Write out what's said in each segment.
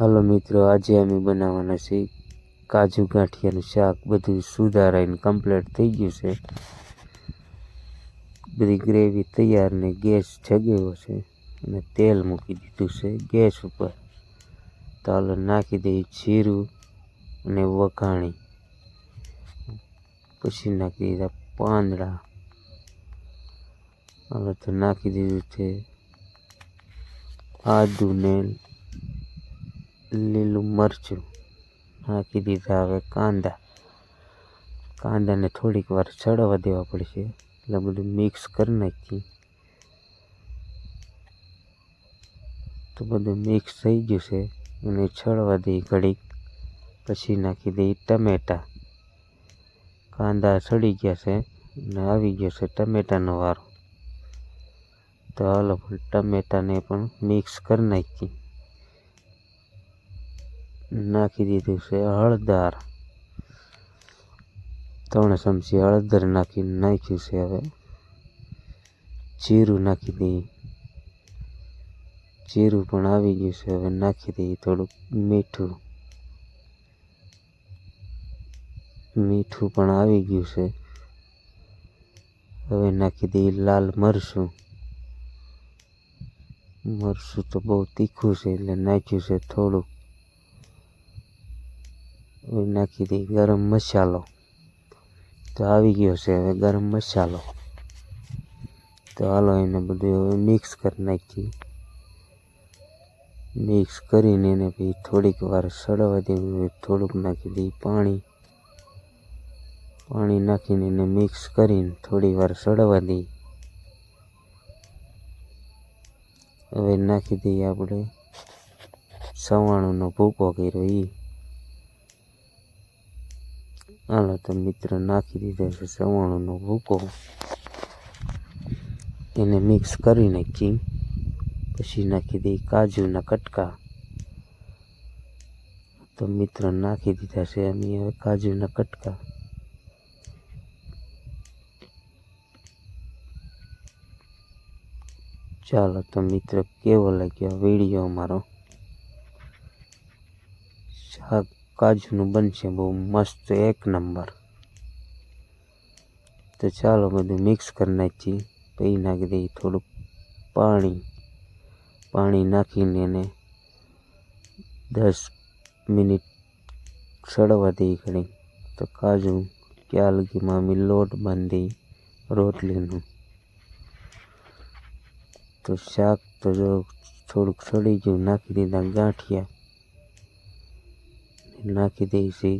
હાલો મિત્રો, આજે અમે બનાવવાના છે કાજુ ગાંઠિયાનું શાક. બધું સુધારાઈને કમ્પ્લીટ થઈ ગયું છે. બધી ગ્રેવી તૈયાર ને ગેસ જગ્યો છે અને તેલ મૂકી દીધું છે ગેસ ઉપર. તો હાલો નાખી દઈએ જીરું અને વઘાણી. પછી નાખી દીધા પાંદડા. હાલો તો નાખી દીધું છે આદુ ને લીલું મરચું નાખી દીધા. હવે કાંદા, કાંદાને થોડીક વાર ચડવા દેવા પડશે. એટલે બધું મિક્સ કરી નાખીએ તો બધું મિક્સ થઈ ગયું છે એને છળવા દઈ ઘડીક. પછી નાખી દઈ ટમેટા. કાંદા સડી ગયા છે અને આવી ગયો છે ટમેટાનો વારો. તો હાલો પણ ટમેટાને પણ મિક્સ કરી નાખીએ નાખી દીધું છે હળદર. ત્રણ ચમચી હળદર નાખીને નાખ્યું છે હવે. જીરું નાખી દઈએ જીરું પણ આવી ગયું છે, હવે નાખી દઈએ થોડુંક મીઠું. મીઠું પણ આવી ગયું છે. હવે નાખી દઈએ લાલ મરચું. મરચું તો બહુ તીખું છે, એટલે નાખ્યું છે થોડુંક. નાખી દઈ ગરમ મસાલો. તો આવી ગયો છે હવે ગરમ મસાલો. તો હાલો એને બધું હવે મિક્સ કરી નાખીએ. મિક્સ કરીને એને પછી થોડીક વાર સડવા દેવું થોડુંક નાખી દઈએ પાણી. પાણી નાખીને એને મિક્સ કરીને થોડી વાર સડવા દઈએ. હવે નાખી દઈએ આપણે સવાણુંનો ભૂકો કર્યો એ હાલો, તો મિત્ર નાખી દીધો છે સવાણુંનો ભૂકો. એને મિક્સ કરી નાખી, પછી નાખી દઈ કાજુના કટકા. તો મિત્ર નાખી દીધા છે અમે હવે કાજુના કટકા. ચાલો, તો મિત્ર કેવો લાગ્યો વીડિયો અમારો? શાક કાજુનું બનશે બહુ મસ્ત એક નંબર. તો ચાલો બધું મિક્સ કરી નાખીએ. પછી નાખી દઈએ થોડુંક પાણી. પાણી નાખીને એને દસ મિનિટ સડવા દઈ ઘણી તો કાજુ ક્યાં લગી મામી લોટ બાંધી રોટલીનું. તો શાક તો જો થોડુંક સડી ગયું, નાખી દીધા ગાંઠિયા. નાખી દઈશી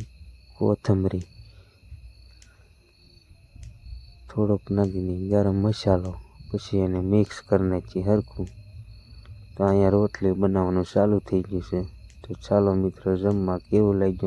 કોથમરી. થોડોક નાખીને ગરમ મસાલો પછી એને મિક્સ કરી નાખીએ હરખું. તો અહીંયા રોટલી બનાવવાનું ચાલુ થઈ ગયું છે. તો ચાલો મિત્રો, જમવા કેવું લાગ્યું?